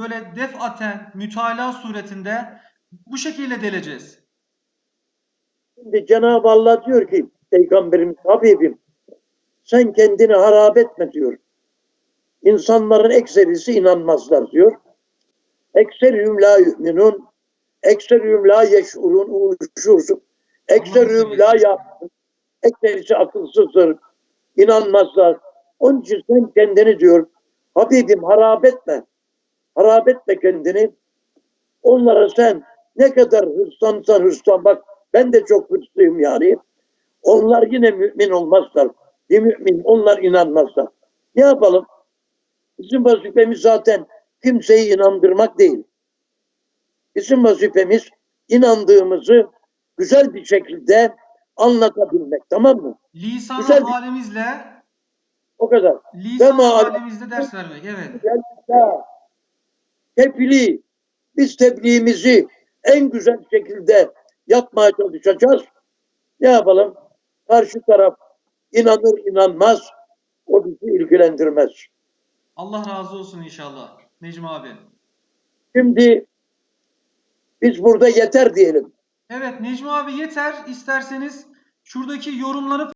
böyle defaten, mütalaa suretinde bu şekilde deleceğiz. Şimdi Cenab-ı Allah diyor ki Peygamberimiz Habibim sen kendini harap etme diyor. İnsanların ekserisi inanmazlar diyor. Ekserühüm la yu'minun ekserühüm la yeş'urun uşursun ekserühüm la ya'lamun ekserisi akılsızdır inanmazlar. Onun için sen kendini diyor Habibim harap etme. Harap etme kendini. Onlara sen ne kadar hırslansan hırslan bak ben de çok hırslıyım yani. Onlar yine mümin olmazlar. Bir mümin onlar inanmazlar. Ne yapalım? Bizim vazifemiz zaten kimseyi inandırmak değil. Bizim vazifemiz inandığımızı güzel bir şekilde anlatabilmek. Tamam mı? Lisan Güzel bir- halimizle O kadar. lisan halimizde ders vermek. Evet. Ya, tebliğ. Biz tebliğimizi en güzel şekilde yapmaya çalışacağız. Ne yapalım? Karşı taraf inanır inanmaz o bizi ilgilendirmez. Allah razı olsun inşallah. Necmi abi. Şimdi biz burada yeter diyelim. Evet Necmi abi yeter. İsterseniz şuradaki yorumları